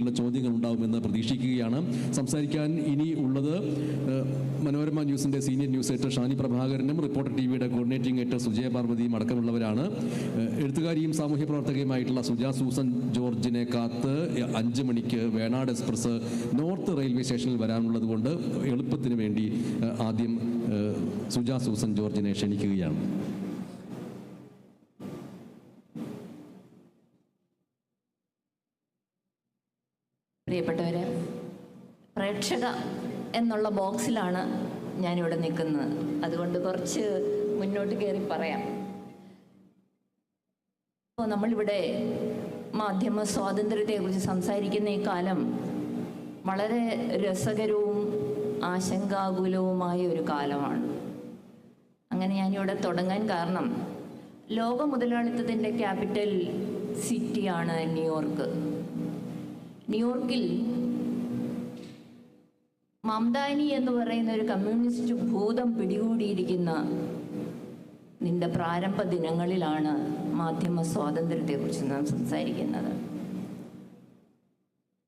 ഉള്ള ചോദ്യങ്ങൾ ഉണ്ടാവുമെന്ന് പ്രതീക്ഷിക്കുകയാണ്. സംസാരിക്കാൻ ഇനി ഉള്ളത് മനോരമ ന്യൂസിന്റെ സീനിയർ ന്യൂസ് എഡിറ്റർ ഷാനി പ്രഭാകരനും റിപ്പോർട്ടർ ടി വിയുടെ കോർഡിനേറ്റിംഗ് എഡിറ്റർ സുജയ പാർവതിയും അടക്കമുള്ളവരാണ്. എഴുത്തുകാരിയും സാമൂഹ്യ പ്രവർത്തകയുമായിട്ടുള്ള സുജ സൂസൻ ജോർജിനെ കാത്ത് അഞ്ച് മണിക്ക് വേണാട് എക്സ്പ്രസ് നോർത്ത് റെയിൽവേ സ്റ്റേഷനിൽ വരാനുള്ളത് കൊണ്ട് എളുപ്പത്തിന് വേണ്ടി ആദ്യം സുജ സൂസൻ ജോർജിനെ ക്ഷണിക്കുകയാണ്. പ്രിയപ്പെട്ടവരെ പ്രേക്ഷക എന്നുള്ള ബോക്സിലാണ് ഞാനിവിടെ നിൽക്കുന്നത്. അതുകൊണ്ട് കുറച്ച് മുന്നോട്ട് കയറി പറയാം. അപ്പോൾ നമ്മളിവിടെ മാധ്യമ സ്വാതന്ത്ര്യത്തെക്കുറിച്ച് സംസാരിക്കുന്ന ഈ കാലം വളരെ രസകരവും ആശങ്കാകുലവുമായ ഒരു കാലമാണ്. അങ്ങനെ ഞാനിവിടെ തുടങ്ങാൻ കാരണം ലോക മുതലാളിത്തത്തിന്റെ ക്യാപിറ്റൽ സിറ്റിയാണ് ന്യൂയോർക്ക്. ന്യൂയോർക്കിൽ മംദാനി എന്ന് പറയുന്ന ഒരു കമ്മ്യൂണിസ്റ്റ് ഭൂതം പിടികൂടിയിരിക്കുന്ന നിന്റെ പ്രാരംഭ ദിനങ്ങളിലാണ് മാധ്യമ സ്വാതന്ത്ര്യത്തെക്കുറിച്ച് നാം സംസാരിക്കുന്നത്.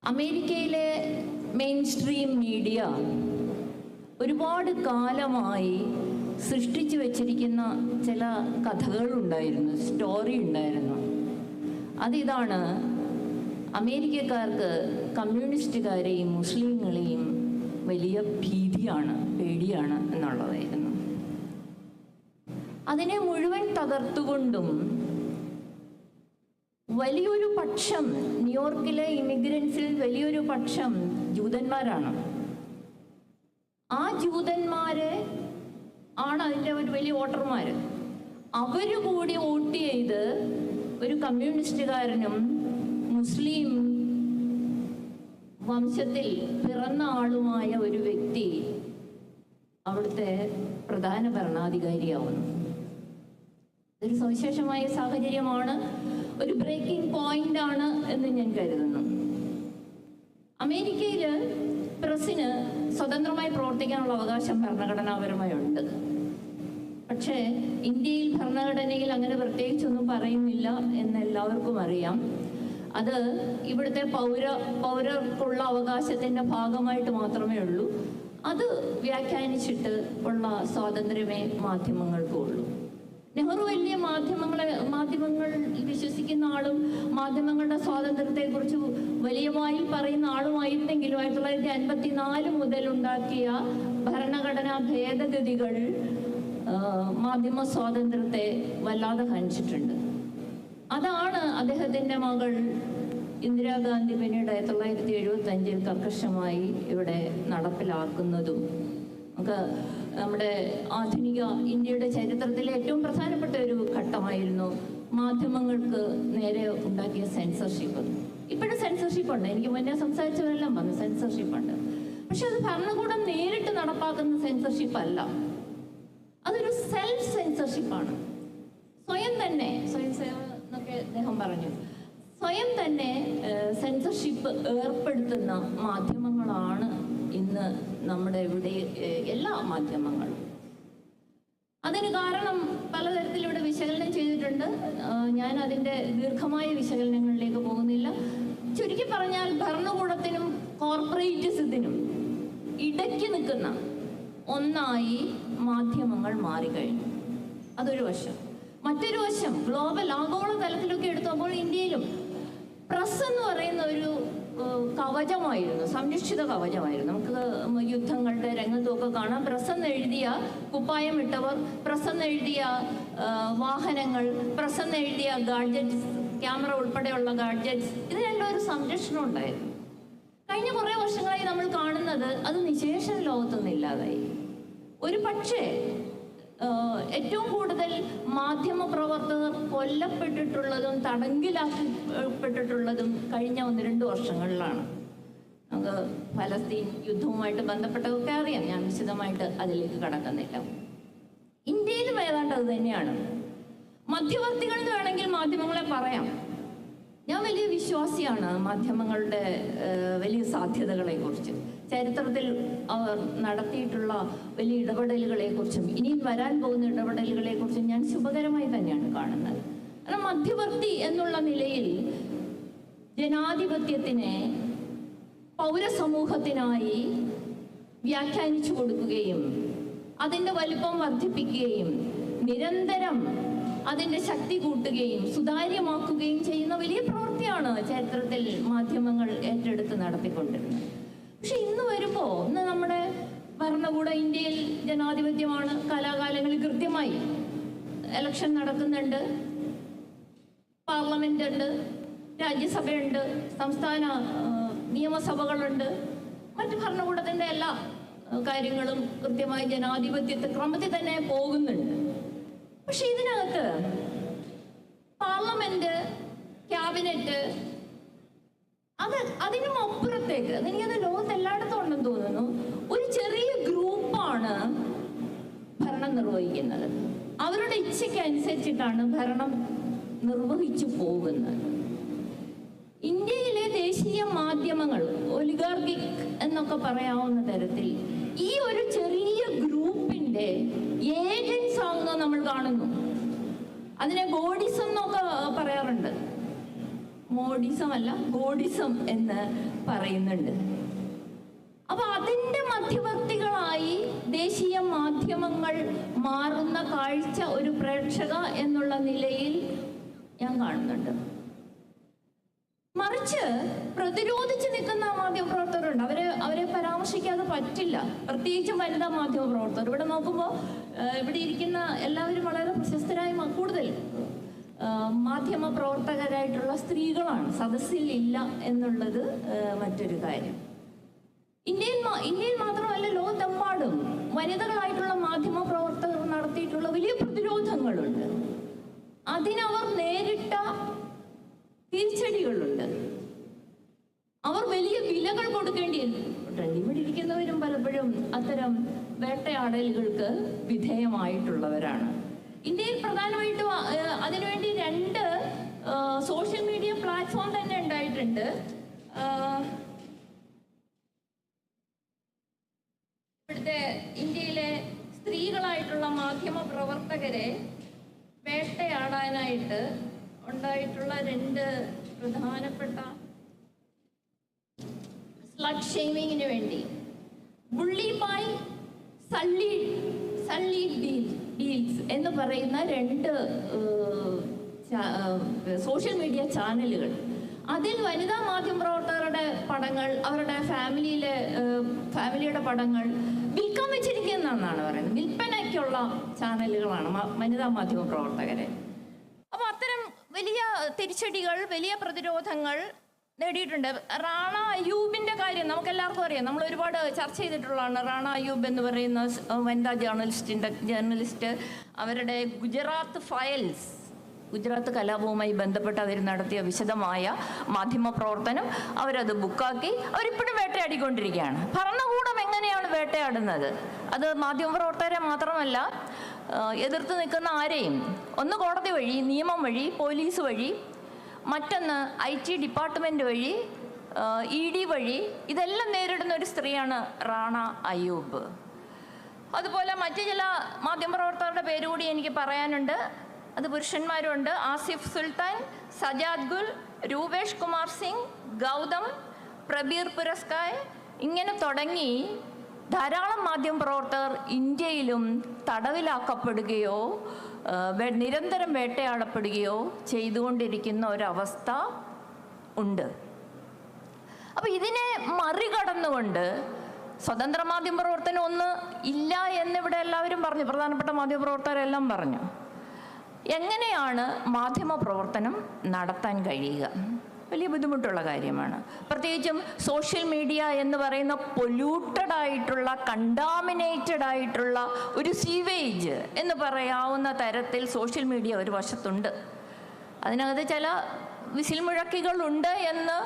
അമേരിക്കയിലെ മെയിൻ സ്ട്രീം മീഡിയ ഒരുപാട് കാലമായി സൃഷ്ടിച്ചു വച്ചിരിക്കുന്ന ചില കഥകളുണ്ടായിരുന്നു സ്റ്റോറി ഉണ്ടായിരുന്നു. അതിതാണ് അമേരിക്കക്കാർക്ക് കമ്മ്യൂണിസ്റ്റുകാരെയും മുസ്ലിങ്ങളെയും വലിയ ഭീതിയാണ് പേടിയാണ് എന്നുള്ളതായിരുന്നു. അതിനെ മുഴുവൻ തകർത്തുകൊണ്ടും വലിയൊരു പക്ഷം ന്യൂയോർക്കിലെ ഇമിഗ്രൻസിൽ വലിയൊരു പക്ഷം ജൂതന്മാരാണ്. ആ ജൂതന്മാരെ ആണ് അതിന്റെ ഒരു വലിയ വോട്ടർമാർ അവർ കൂടി വോട്ട് ചെയ്ത് ഒരു കമ്മ്യൂണിസ്റ്റുകാരനും മുസ്ലിം വംശത്തിൽ പിറന്ന ആളുമായ ഒരു വ്യക്തി അവിടുത്തെ പ്രധാന ഭരണാധികാരിയാവുന്നു. ഇതൊരു സവിശേഷമായ സാഹചര്യമാണ്. ഒരു ബ്രേക്കിംഗ് പോയിന്റ് ആണ് എന്ന് ഞാൻ കരുതുന്നു. അമേരിക്കയിൽ പ്രസിന് സ്വതന്ത്രമായി പ്രവർത്തിക്കാനുള്ള അവകാശം ഭരണഘടനാപരമായി ഉണ്ട്. പക്ഷേ ഇന്ത്യയിൽ ഭരണഘടനയിൽ അങ്ങനെ പ്രത്യേകിച്ചൊന്നും പറയുന്നില്ല എന്ന് എല്ലാവർക്കും അറിയാം. അത് ഇവിടുത്തെ പൗര പൗരർക്കുള്ള അവകാശത്തിന്റെ ഭാഗമായിട്ട് മാത്രമേ ഉള്ളൂ. അത് വ്യാഖ്യാനിച്ചിട്ട് ഉള്ള സ്വാതന്ത്ര്യമേ മാധ്യമങ്ങൾക്കും ഉള്ളൂ. നെഹ്റു വലിയ മാധ്യമങ്ങളെ മാധ്യമങ്ങൾ വിശ്വസിക്കുന്ന ആളും മാധ്യമങ്ങളുടെ സ്വാതന്ത്ര്യത്തെക്കുറിച്ച് വലിയമായി പറയുന്ന ആളുമായിരുന്നെങ്കിലും ആയിരത്തി തൊള്ളായിരത്തി അൻപത്തി നാല് മുതൽ ഉണ്ടാക്കിയ ഭരണഘടനാ ഭേദഗതികൾ മാധ്യമ സ്വാതന്ത്ര്യത്തെ വല്ലാതെ ഹനിച്ചിട്ടുണ്ട്. അതാണ് അദ്ദേഹത്തിന്റെ മകൾ ഇന്ദിരാഗാന്ധി പിന്നീട് ആയിരത്തി തൊള്ളായിരത്തി എഴുപത്തി അഞ്ചിൽ കർക്കശമായി ഇവിടെ നടപ്പിലാക്കുന്നതും നമുക്ക് നമ്മുടെ ആധുനിക ഇന്ത്യയുടെ ചരിത്രത്തിലെ ഏറ്റവും പ്രധാനപ്പെട്ട ഒരു ഘട്ടമായിരുന്നു മാധ്യമങ്ങൾക്ക് നേരെ ഉണ്ടാക്കിയ സെൻസർഷിപ്പ് ഇപ്പോഴും സെൻസർഷിപ്പ് ഉണ്ട്. എനിക്ക് മുന്നേ സംസാരിച്ചവരെല്ലാം പറഞ്ഞു സെൻസർഷിപ്പ് ഉണ്ട്. പക്ഷെ അത് ഭരണകൂടം നേരിട്ട് നടപ്പാക്കുന്ന സെൻസർഷിപ്പ് അല്ല. അതൊരു സെൽഫ് സെൻസർഷിപ്പാണ് സ്വയം തന്നെ. സ്വയം സേവ എന്നൊക്കെ അദ്ദേഹം പറഞ്ഞു. സ്വയം തന്നെ സെൻസർഷിപ്പ് ഏർപ്പെടുത്തുന്ന മാധ്യമങ്ങളാണ് ഇന്ന് നമ്മുടെ ഇവിടെ എല്ലാ മാധ്യമങ്ങളും. അതിന് കാരണം പലതരത്തിൽ ഇവിടെ വിശകലനം ചെയ്തിട്ടുണ്ട്. ഞാൻ അതിന്റെ ദീർഘമായ വിശകലനങ്ങളിലേക്ക് പോകുന്നില്ല. ചുരുക്കി പറഞ്ഞാൽ ഭരണകൂടത്തിനും കോർപ്പറേറ്റിസത്തിനും ഇടയ്ക്ക് നിൽക്കുന്ന ഒന്നായി മാധ്യമങ്ങൾ മാറിക്കഴിഞ്ഞു. അതൊരു വശം. മറ്റൊരു വശം ഗ്ലോബൽ ആഗോള തലത്തിലൊക്കെ എടുത്തപ്പോൾ ഇന്ത്യയിലും പ്രസ് എന്ന് പറയുന്ന ഒരു കവചമായിരുന്നു സംരക്ഷിത കവചമായിരുന്നു. നമുക്ക് യുദ്ധങ്ങളുടെ രംഗത്തുമൊക്കെ കാണാം. പ്രസ് എന്ന് എഴുതിയ കുപ്പായം ഇട്ടവർ പ്രസ് എന്ന് എഴുതിയ വാഹനങ്ങൾ പ്രസ് എന്ന് എഴുതിയ ഗാഡ്ജറ്റ്സ് ക്യാമറ ഉൾപ്പെടെയുള്ള ഗാഡ്ജറ്റ്സ് ഇതിനെല്ലാം ഒരു സംരക്ഷണം ഉണ്ടായിരുന്നു. കഴിഞ്ഞ കുറേ വർഷങ്ങളായി നമ്മൾ കാണുന്നത് അത് നിശേഷം ലോകത്തൊന്നും ഇല്ലാതായി. ഒരു പക്ഷേ ഏറ്റവും കൂടുതൽ മാധ്യമ പ്രവർത്തകർ കൊല്ലപ്പെട്ടിട്ടുള്ളതും തടങ്കിലാക്കപ്പെട്ടിട്ടുള്ളതും കഴിഞ്ഞ ഒന്ന് രണ്ട് വർഷങ്ങളിലാണ്. നമുക്ക് ഫലസ്തീൻ യുദ്ധവുമായിട്ട് ബന്ധപ്പെട്ടതൊക്കെ അറിയാം. ഞാൻ വിശദമായിട്ട് അതിലേക്ക് കടക്കുന്നില്ല. ഇന്ത്യയിലും ഏതാണ്ട് അത് തന്നെയാണ്. മധ്യവർത്തികൾ എന്ന് വേണമെങ്കിൽ മാധ്യമങ്ങളെ പറയാം. വിശ്വാസിയാണ് മാധ്യമങ്ങളുടെ വലിയ സാധ്യതകളെ കുറിച്ച് ചരിത്രത്തിൽ അവർ നടത്തിയിട്ടുള്ള വലിയ ഇടപെടലുകളെ കുറിച്ചും ഇനിയും വരാൻ പോകുന്ന ഇടപെടലുകളെ കുറിച്ചും ഞാൻ ശുഭകരമായി തന്നെയാണ് കാണുന്നത്. കാരണം മധ്യവർത്തി എന്നുള്ള നിലയിൽ ജനാധിപത്യത്തിനെ പൗരസമൂഹത്തിനായി വ്യാഖ്യാനിച്ചു കൊടുക്കുകയും അതിന്റെ വലിപ്പം വർദ്ധിപ്പിക്കുകയും നിരന്തരം അതിന്റെ ശക്തി കൂട്ടുകയും സുതാര്യമാക്കുകയും ചെയ്യുന്ന വലിയ പ്രവൃത്തിയാണ് ചരിത്രത്തിൽ മാധ്യമങ്ങൾ ഏറ്റെടുത്ത് നടത്തിക്കൊണ്ടിരുന്നത്. പക്ഷെ ഇന്ന് വരുമ്പോ ഇന്ന് നമ്മുടെ ഭരണകൂട ഇന്ത്യയിൽ ജനാധിപത്യമാണ് കാലാകാലങ്ങളിൽ കൃത്യമായി ഇലക്ഷൻ നടക്കുന്നുണ്ട്. പാർലമെന്റ് ഉണ്ട് രാജ്യസഭയുണ്ട് സംസ്ഥാന നിയമസഭകളുണ്ട്. മറ്റ് ഭരണകൂടത്തിന്റെ എല്ലാ കാര്യങ്ങളും കൃത്യമായി ജനാധിപത്യത്തെ ക്രമത്തിൽ തന്നെ പോകുന്നുണ്ട്. പക്ഷെ ഇതിനകത്ത് പാർലമെന്റ് ക്യാബിനറ്റ് അത് അതിനും അപ്പുറത്തേക്ക് എനിക്കത് ലോകത്ത് എല്ലായിടത്തും ഉണ്ടെന്ന് തോന്നുന്നു. ഒരു ചെറിയ ഗ്രൂപ്പാണ് ഭരണം നിർവഹിക്കുന്നത്. അവരുടെ ഇച്ഛയ്ക്ക് അനുസരിച്ചിട്ടാണ് ഭരണം നിർവഹിച്ചു പോകുന്നത്. ഇന്ത്യയിലെ ദേശീയ മാധ്യമങ്ങൾ ഒലിഗാർഗിക് എന്നൊക്കെ പറയാവുന്ന തരത്തിൽ ഈ ഒരു ചെറിയ ഗ്രൂപ്പിന്റെ ആകുന്നത് നമ്മൾ കാണുന്നു. അതിനെ ഗോഡിസം എന്നൊക്കെ പറയാറുണ്ട്. മോഡിസം അല്ല ഗോഡിസം എന്ന് പറയുന്നുണ്ട്. അപ്പൊ അതിന്റെ മധ്യവർത്തികളായി ദേശീയ മാധ്യമങ്ങൾ മാറുന്ന കാഴ്ച ഒരു പ്രേക്ഷക എന്നുള്ള നിലയിൽ ഞാൻ കാണുന്നുണ്ട്. മറിച്ച് പ്രതിരോധിച്ച് നിൽക്കുന്ന മാധ്യമപ്രവർത്തകരുണ്ട്. അവർ അവരെ പരാമർശിക്കാതെ പറ്റില്ല. പ്രത്യേകിച്ച് വനിതാ മാധ്യമപ്രവർത്തകർ. ഇവിടെ നോക്കുമ്പോൾ ഇവിടെ ഇരിക്കുന്ന എല്ലാവരും വളരെ പ്രശസ്തരായ കൂടുതൽ മാധ്യമ പ്രവർത്തകരായിട്ടുള്ള സ്ത്രീകളാണ്. സദസ്സിൽ ഇല്ല എന്നുള്ളത് മറ്റൊരു കാര്യം. ഇന്ത്യയിൽ ഇന്ത്യയിൽ മാത്രമല്ല ലോകത്തെമ്പാടും വനിതകളായിട്ടുള്ള മാധ്യമ പ്രവർത്തകർ നടത്തിയിട്ടുള്ള വലിയ പ്രതിരോധങ്ങളുണ്ട്. അതിനവർ നേരിട്ട തിരിച്ചടികളുണ്ട് അവർ വലിയ വിലകൾ കൊടുക്കേണ്ടിയിട്ടുണ്ട് ഇവിടെ ഇരിക്കുന്നവരും പലപ്പോഴും അത്തരം വേട്ടയാടലുകൾക്ക് വിധേയമായിട്ടുള്ളവരാണ്. ഇന്ത്യയിൽ പ്രധാനമായിട്ടും അതിനുവേണ്ടി രണ്ട് സോഷ്യൽ മീഡിയ പ്ലാറ്റ്ഫോം തന്നെ ഉണ്ടായിട്ടുണ്ട്. ഇവിടുത്തെ ഇന്ത്യയിലെ സ്ത്രീകളായിട്ടുള്ള മാധ്യമ പ്രവർത്തകരെ വേട്ടയാടാനായിട്ട് ഉണ്ടായിട്ടുള്ള രണ്ട് പ്രധാനപ്പെട്ട സ്ലഡ് ഷെയ്മിങ്ങിന് വേണ്ടി ബുള്ളിബായ് സള്ളി സള്ളി ഡീൽ ഡീൽസ് എന്ന് പറയുന്ന രണ്ട് സോഷ്യൽ മീഡിയ ചാനലുകൾ അതിൽ വനിതാ മാധ്യമ പ്രവർത്തകരുടെ പടങ്ങൾ അവരുടെ ഫാമിലിയിലെ ഫാമിലിയുടെ പടങ്ങൾ വിൽക്കാൻ വെച്ചിരിക്കുന്നതെന്നാണ് പറയുന്നത്. വിൽപ്പനയ്ക്കുള്ള ചാനലുകളാണ് വനിതാ മാധ്യമ പ്രവർത്തകരെ. വലിയ തിരിച്ചടികൾ വലിയ പ്രതിരോധങ്ങൾ നേടിയിട്ടുണ്ട്. റാണ അയ്യൂബിന്റെ കാര്യം നമുക്ക് എല്ലാവർക്കും അറിയാം. നമ്മൾ ഒരുപാട് ചർച്ച ചെയ്തിട്ടുള്ളതാണ്. റാണ അയ്യൂബ് എന്ന് പറയുന്ന വനിതാ ജേർണലിസ്റ്റിന്റെ ജേർണലിസ്റ്റ്. അവരുടെ ഗുജറാത്ത് ഫയൽസ് ഗുജറാത്ത് കലാപവുമായി ബന്ധപ്പെട്ട് അവർ നടത്തിയ വിശദമായ മാധ്യമ പ്രവർത്തനം അവരത് ബുക്കാക്കി. അവരിപ്പോഴും വേട്ടയാടിക്കൊണ്ടിരിക്കുകയാണ്. ഭരണകൂടം എങ്ങനെയാണ് വേട്ടയാടുന്നത്? അത് മാധ്യമപ്രവർത്തകരെ മാത്രമല്ല എതിർത്ത് നിൽക്കുന്ന ആരെയും? ഒന്ന് കോടതി വഴി നിയമം വഴി പോലീസ് വഴി മറ്റൊന്ന് ഐ ടി ഡിപ്പാർട്ട്മെന്റ് വഴി ഇ ഡി വഴി ഇതെല്ലാം നേരിടുന്ന ഒരു സ്ത്രീയാണ് റാണ അയ്യൂബ്. അതുപോലെ മറ്റു ചില മാധ്യമപ്രവർത്തകരുടെ പേര് കൂടി എനിക്ക് പറയാനുണ്ട്. അത് പുരുഷന്മാരുണ്ട്. ആസിഫ് സുൽത്താൻ സജാദ് ഗുൽ രൂപേഷ് കുമാർ സിംഗ് ഗൗതം പ്രബീർ പുരസ്കായ് ഇങ്ങനെ തുടങ്ങി ധാരാളം മാധ്യമ പ്രവർത്തകർ ഇന്ത്യയിലും തടവിലാക്കപ്പെടുകയോ നിരന്തരം വേട്ടയാടപ്പെടുകയോ ചെയ്തുകൊണ്ടിരിക്കുന്ന ഒരവസ്ഥ ഉണ്ട്. അപ്പൊ ഇതിനെ മറികടന്നുകൊണ്ട് സ്വതന്ത്ര മാധ്യമ പ്രവർത്തനം ഒന്ന് ഇല്ല എന്നിവിടെ എല്ലാവരും പറഞ്ഞു പ്രധാനപ്പെട്ട മാധ്യമ പ്രവർത്തകരെല്ലാം പറഞ്ഞു. എങ്ങനെയാണ് മാധ്യമ പ്രവർത്തനം നടത്താൻ കഴിയുക? വലിയ ബുദ്ധിമുട്ടുള്ള കാര്യമാണ്. പ്രത്യേകിച്ചും സോഷ്യൽ മീഡിയ എന്ന് പറയുന്ന പൊല്യൂട്ടഡ് ആയിട്ടുള്ള കണ്ടാമിനേറ്റഡ് ആയിട്ടുള്ള ഒരു സീവേജ് എന്ന് പറയാവുന്ന തരത്തിൽ സോഷ്യൽ മീഡിയ ഒരു വശത്തുണ്ട്. അതിനകത്ത് ചില വിസിൽ മുഴക്കികളുണ്ട് എന്ന്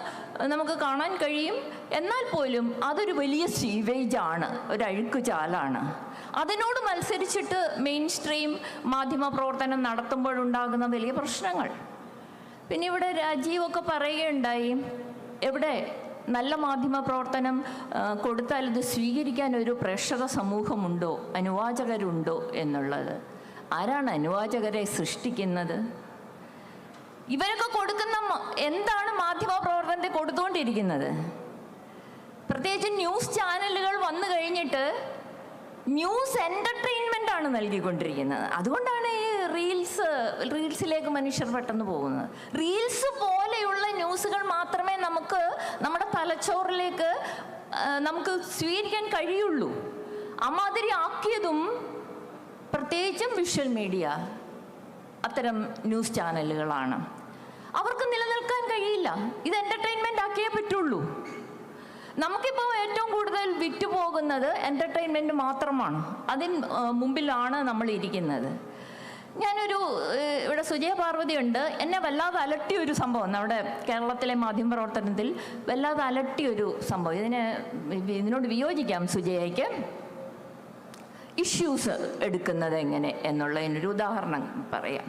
നമുക്ക് കാണാൻ കഴിയും. എന്നാൽ പോലും അതൊരു വലിയ സീവേജ് ആണ് ഒരു അഴുക്ക് ചാലാണ് അതിനോട് മത്സരിച്ചിട്ട് മെയിൻ സ്ട്രീം മാധ്യമ പ്രവർത്തനം നടത്തുമ്പോഴുണ്ടാകുന്ന വലിയ പ്രശ്നങ്ങൾ. പിന്നെ ഇവിടെ രാജീവൊക്കെ പറയുകയുണ്ടായി എവിടെ നല്ല മാധ്യമ പ്രവർത്തനം കൊടുത്താൽ ഇത് സ്വീകരിക്കാൻ ഒരു പ്രേക്ഷക സമൂഹമുണ്ടോ അനുവാചകരുണ്ടോ എന്നുള്ളത്. ആരാണ് അനുവാചകരെ സൃഷ്ടിക്കുന്നത്? ഇവരൊക്കെ കൊടുക്കുന്ന എന്താണ് മാധ്യമ പ്രവർത്തനത്തെ കൊടുത്തുകൊണ്ടിരിക്കുന്നത്? പ്രത്യേകിച്ച് ന്യൂസ് ചാനലുകൾ വന്നു കഴിഞ്ഞിട്ട് ന്യൂസ് എന്റർടൈൻമെന്റ് ആണ് നൽകിക്കൊണ്ടിരിക്കുന്നത്. അതുകൊണ്ടാണ് ഈ റീൽസ് റീൽസിലേക്ക് മനുഷ്യർ പെട്ടെന്ന് പോകുന്നത് റീൽസ് പോലെയുള്ള ന്യൂസുകൾ മാത്രമേ നമുക്ക് നമ്മുടെ തലച്ചോറിലേക്ക് നമുക്ക് സ്വീകരിക്കാൻ കഴിയുള്ളൂ. അമാതിരി ആക്കിയതും പ്രത്യേകിച്ചും വിഷ്വൽ മീഡിയ അത്തരം ന്യൂസ് ചാനലുകളാണ്. അവർക്ക് നിലനിൽക്കാൻ കഴിയില്ല. ഇത് എന്റർടൈൻമെന്റ് ആക്കിയേ പറ്റുള്ളൂ. നമുക്കിപ്പോൾ ഏറ്റവും കൂടുതൽ വിറ്റുപോകുന്നത് എന്റർടൈൻമെന്റ് മാത്രമാണ്. അതിന് മുമ്പിലാണ് നമ്മൾ ഇരിക്കുന്നത്. ഞാനൊരു ഇവിടെ സുജയ പാർവതി ഉണ്ട്. എന്നെ വല്ലാതെ അലട്ടിയ ഒരു സംഭവം നമ്മുടെ കേരളത്തിലെ മാധ്യമ പ്രവർത്തനത്തിൽ വല്ലാതെ അലട്ടിയ ഒരു സംഭവം. ഇതിനെ ഇതിനോട് വിയോജിക്കാം സുജയയ്ക്ക്. ഇഷ്യൂസ് എടുക്കുന്നത് എങ്ങനെ എന്നുള്ളതിനൊരു ഉദാഹരണം പറയാം.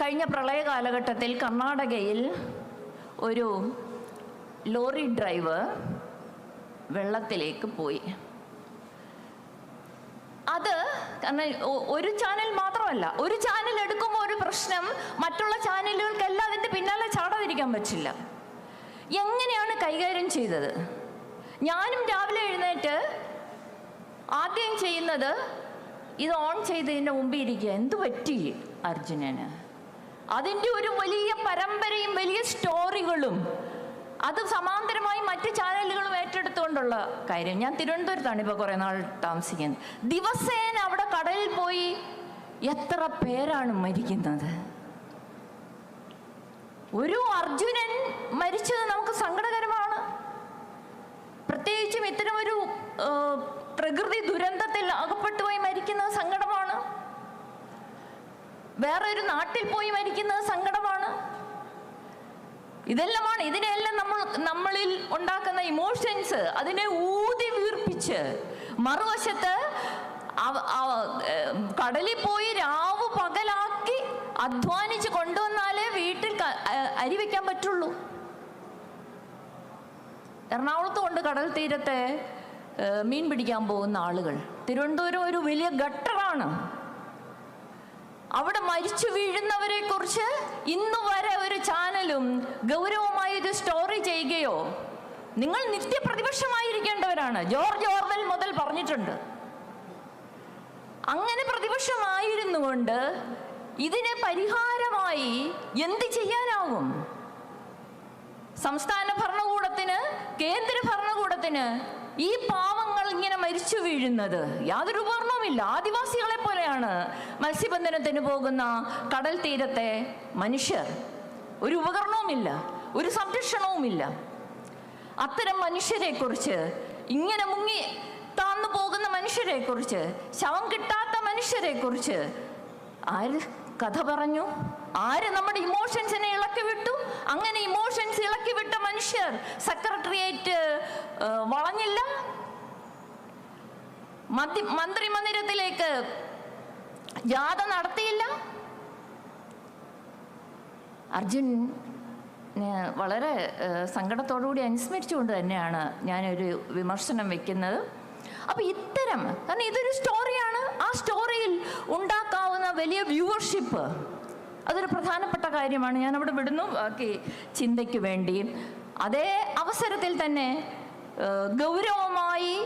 കഴിഞ്ഞ പ്രളയ കാലഘട്ടത്തിൽ കർണാടകയിൽ ഒരു ലോറി ഡ്രൈവർ വെള്ളത്തിലേക്ക് പോയി. കാരണം ഒരു ചാനൽ മാത്രമല്ല. ഒരു ചാനൽ എടുക്കുമ്പോൾ ഒരു പ്രശ്നം മറ്റുള്ള ചാനലുകൾക്കെല്ലാം അതിന്റെ പിന്നാലെ ചാടാതിരിക്കാൻ പറ്റില്ല. എങ്ങനെയാണ് കൈകാര്യം ചെയ്തത്? ഞാനും രാവിലെ എഴുന്നേറ്റ് ആദ്യം ചെയ്യുന്നത് ഇത് ഓൺ ചെയ്തതിന്റെ മുമ്പിൽ ഇരിക്കുക. എന്ത് പറ്റി അർജുനന്? അതിന്റെ ഒരു വലിയ പരമ്പരയും വലിയ സ്റ്റോറികളും അത് ചാനലുകളും ഏറ്റെടുത്തുകൊണ്ടുള്ള കാര്യം. ഞാൻ തിരുവനന്തപുരത്താണ് ഇപ്പോൾ കുറേ നാൾ താമസിക്കുന്നത്. ദിവസേന അവിടെ കടലിൽ പോയി എത്ര പേരാണ് മരിക്കുന്നത്? ഒരു അർജുനൻ മരിച്ചത് നമുക്ക് സങ്കടകരമാണ്. പ്രത്യേകിച്ചും ഇത്തരമൊരു പ്രകൃതി ദുരന്തത്തിൽ അകപ്പെട്ടു പോയി മരിക്കുന്നത് സങ്കടമാണ്. വേറെ ഒരു നാട്ടിൽ പോയി മരിക്കുന്നത് സങ്കടമാണ്. ഇതെല്ലാമാണ് ഇതിനെല്ലാം നമ്മൾ നമ്മളിൽ ഉണ്ടാക്കുന്ന ഇമോഷൻസ് അതിനെ ഊതി വീർപ്പിച്ച് മറുവശത്ത് കടലിൽ പോയി രാവ് പകലാക്കി അധ്വാനിച്ച് കൊണ്ടുവന്നാലേ വീട്ടിൽ അരി വെക്കാൻ പറ്റുള്ളൂ. എറണാകുളത്ത് കൊണ്ട് കടൽ തീരത്തെ മീൻ പിടിക്കാൻ പോകുന്ന ആളുകൾ. തിരുവനന്തപുരം ഒരു വലിയ ഗട്ടറാണ്. അവിടെ മരിച്ചു വീഴുന്നവരെ കുറിച്ച് ഇന്ന് വരെ ഒരു ചാനലും ഗൗരവമായി ഒരു സ്റ്റോറി ചെയ്യുകയോ? നിങ്ങൾ നിത്യപ്രതിപക്ഷമായിരിക്കേണ്ടവരാണ്. ജോർജ് ഓർവെൽ മുതൽ പറഞ്ഞിട്ടുണ്ട്. അങ്ങനെ പ്രതിപക്ഷമായിരുന്നു കൊണ്ട് ഇതിന് പരിഹാരമായി എന്ത് ചെയ്യാനാവും? സംസ്ഥാന ഭരണകൂടത്തിന് കേന്ദ്ര ഭരണകൂടത്തിന് ഈ പാവങ്ങൾ ഇങ്ങനെ മരിച്ചു വീഴുന്നത് യാതൊരു വർണവുമില്ല ആദിവാസികളെ പോലെയാണ് മത്സ്യബന്ധനത്തിന് പോകുന്ന കടൽ തീരത്തെ മനുഷ്യർ. ഒരു ഉപകരണവുമില്ല ഒരു സംരക്ഷണവുമില്ല. അത്തരം മനുഷ്യരെ കുറിച്ച് ഇങ്ങനെ മുങ്ങി താന്നു പോകുന്ന മനുഷ്യരെ കുറിച്ച് ശവം കിട്ടാത്ത മനുഷ്യരെ കുറിച്ച് ആര് കഥ പറഞ്ഞു. ആര് നമ്മുടെ ഇമോഷൻസിനെ ഇളക്കി വിട്ടു? അങ്ങനെ ഇമോഷൻസ് ഇളക്കി വിട്ട മനുഷ്യർ സെക്രട്ടേറിയറ്റ് വളഞ്ഞില്ല. മന്ത്രി മന്ത്രിമന്ദിരത്തിലേക്ക് ജാഥ നടത്തിയില്ല. അർജുൻ വളരെ സങ്കടത്തോടുകൂടി അനുസ്മരിച്ചുകൊണ്ട് തന്നെയാണ് ഞാനൊരു വിമർശനം വെക്കുന്നത്. അപ്പോൾ ഇത്തരം കാരണം ഇതൊരു സ്റ്റോറിയാണ് ആ സ്റ്റോറിയിൽ ഉണ്ടാക്കാവുന്ന വലിയ വ്യൂവർഷിപ്പ് അതൊരു പ്രധാനപ്പെട്ട കാര്യമാണ്. ഞാൻ അവിടെ വിടുന്നു. ബാക്കി ചിന്തയ്ക്ക് വേണ്ടി. അതേ അവസരത്തിൽ തന്നെ ഗൗരവമായി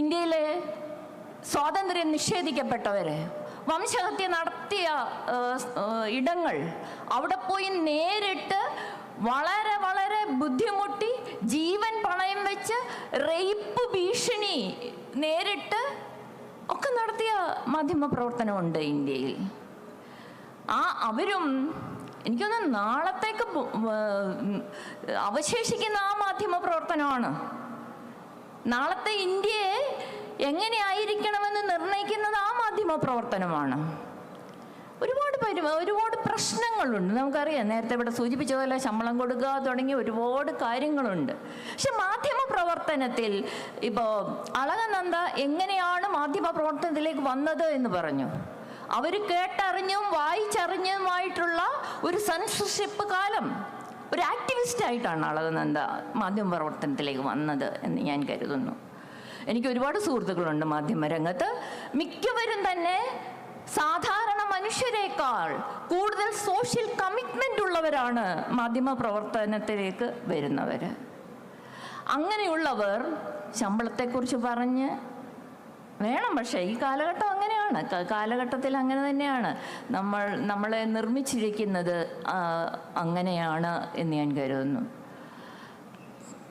ഇന്ത്യയിലെ സ്വാതന്ത്ര്യം നിഷേധിക്കപ്പെട്ടവരെ വംശഹത്യ നടത്തിയ ഇടങ്ങൾ അവിടെ പോയി നേരിട്ട് വളരെ വളരെ ബുദ്ധിമുട്ടി ജീവൻ പണയം വെച്ച് റേപ്പ് ഭീഷണി നേരിട്ട് ഒക്കെ നടത്തിയ മാധ്യമ പ്രവർത്തനമുണ്ട് ഇന്ത്യയിൽ. ആ അവരും എനിക്കൊന്ന് നാളത്തേക്ക് അവശേഷിക്കുന്ന ആ മാധ്യമ പ്രവർത്തനമാണ്. നാളത്തെ ഇന്ത്യയെ എങ്ങനെയായിരിക്കണമെന്ന് നിർണയിക്കുന്നത് ആ മാധ്യമ പ്രവർത്തനമാണ്. ഒരുപാട് പേര് ഒരുപാട് പ്രശ്നങ്ങളുണ്ട്. നമുക്കറിയാം നേരത്തെ ഇവിടെ സൂചിപ്പിച്ച പോലെ ശമ്പളം കൊടുക്കുക തുടങ്ങിയ ഒരുപാട് കാര്യങ്ങളുണ്ട്. പക്ഷെ മാധ്യമ പ്രവർത്തനത്തിൽ ഇപ്പോൾ അളകനന്ദ എങ്ങനെയാണ് മാധ്യമ പ്രവർത്തനത്തിലേക്ക് വന്നത് എന്ന് പറഞ്ഞു. അവർ കേട്ടറിഞ്ഞും വായിച്ചറിഞ്ഞുമായിട്ടുള്ള ഒരു സെൻസർഷിപ്പ് കാലം. ഒരു ആക്ടിവിസ്റ്റ് ആയിട്ടാണ് അളകനന്ദ മാധ്യമ പ്രവർത്തനത്തിലേക്ക് വന്നത് എന്ന് ഞാൻ കരുതുന്നു. എനിക്ക് ഒരുപാട് സുഹൃത്തുക്കളുണ്ട് മാധ്യമരംഗത്ത്. മിക്കവരും തന്നെ സാധാരണ മനുഷ്യരെക്കാൾ കൂടുതൽ സോഷ്യൽ കമ്മിറ്റ്മെന്റ് ഉള്ളവരാണ് മാധ്യമ പ്രവർത്തനത്തിലേക്ക് വരുന്നവർ അങ്ങനെയുള്ളവർ ശമ്പളത്തെക്കുറിച്ച് പറഞ്ഞ് വേണം പക്ഷേ ഈ കാലഘട്ടം അങ്ങനെയാണ്. കാലഘട്ടത്തിൽ അങ്ങനെ തന്നെയാണ്. നമ്മൾ നമ്മളെ നിർമ്മിച്ചിരിക്കുന്നത് അങ്ങനെയാണ് എന്ന് ഞാൻ കരുതുന്നു.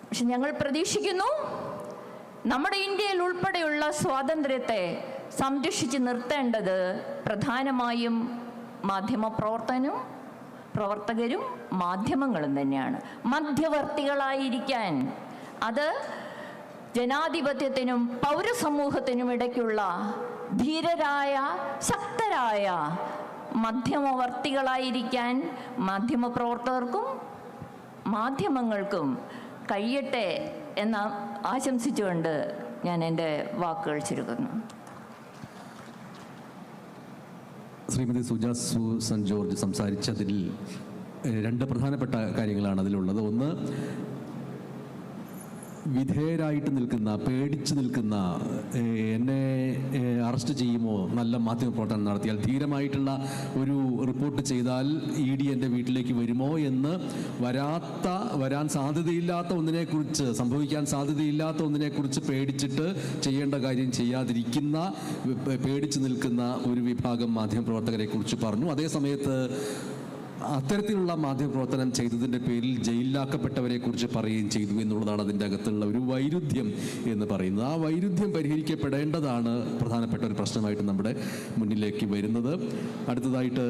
പക്ഷെ ഞങ്ങൾ പ്രതീക്ഷിക്കുന്നു നമ്മുടെ ഇന്ത്യയിൽ ഉൾപ്പെടെയുള്ള സ്വാതന്ത്ര്യത്തെ സംരക്ഷിച്ച് നിർത്തേണ്ടത് പ്രധാനമായും മാധ്യമ പ്രവർത്തനം പ്രവർത്തകരും മാധ്യമങ്ങളും തന്നെയാണ്. മധ്യവർത്തികളായിരിക്കാൻ അത് ജനാധിപത്യത്തിനും പൗരസമൂഹത്തിനും ഇടയ്ക്കുള്ള ധീരരായ ശക്തരായ മധ്യമവർത്തികളായിരിക്കാൻ മാധ്യമപ്രവർത്തകർക്കും മാധ്യമങ്ങൾക്കും കഴിയട്ടെ എന്ന് ആശംസിച്ചുകൊണ്ട് ഞാൻ എന്റെ വാക്കുകൾ ചുരുക്കുന്നു. ശ്രീമതി സുജാസു സെന്റ് ജോർജ് സംസാരിച്ചതിൽ രണ്ട് പ്രധാനപ്പെട്ട കാര്യങ്ങളാണ് അതിലുള്ളത്. ഒന്ന് വിധേയരായിട്ട് നിൽക്കുന്ന പേടിച്ചു നിൽക്കുന്ന എന്നെ അറസ്റ്റ് ചെയ്യുമോ നല്ല മാധ്യമപ്രവർത്തനം നടത്തിയാൽ ധീരമായിട്ടുള്ള ഒരു റിപ്പോർട്ട് ചെയ്താൽ ഇ ഡി എന്റെ വീട്ടിലേക്ക് വരുമോ എന്ന് വരാത്ത വരാൻ സാധ്യതയില്ലാത്ത ഒന്നിനെക്കുറിച്ച് സംഭവിക്കാൻ സാധ്യതയില്ലാത്ത ഒന്നിനെക്കുറിച്ച് പേടിച്ചിട്ട് ചെയ്യേണ്ട കാര്യം ചെയ്യാതിരിക്കുന്ന പേടിച്ചു നിൽക്കുന്ന ഒരു വിഭാഗം മാധ്യമപ്രവർത്തകരെ കുറിച്ച് പറഞ്ഞു. അതേ സമയത്ത് അത്തരത്തിലുള്ള മാധ്യമപ്രവർത്തനം ചെയ്തതിന്റെ പേരിൽ ജയിലിലാക്കപ്പെട്ടവരെ കുറിച്ച് പറയുകയും ചെയ്തു എന്നുള്ളതാണ് അതിന്റെ അകത്തുള്ള ഒരു വൈരുദ്ധ്യം എന്ന് പറയുന്നത്. ആ വൈരുദ്ധ്യം പരിഹരിക്കപ്പെടേണ്ടതാണ് പ്രധാനപ്പെട്ട ഒരു പ്രശ്നമായിട്ട് നമ്മുടെ മുന്നിലേക്ക് വരുന്നത്. അടുത്തതായിട്ട്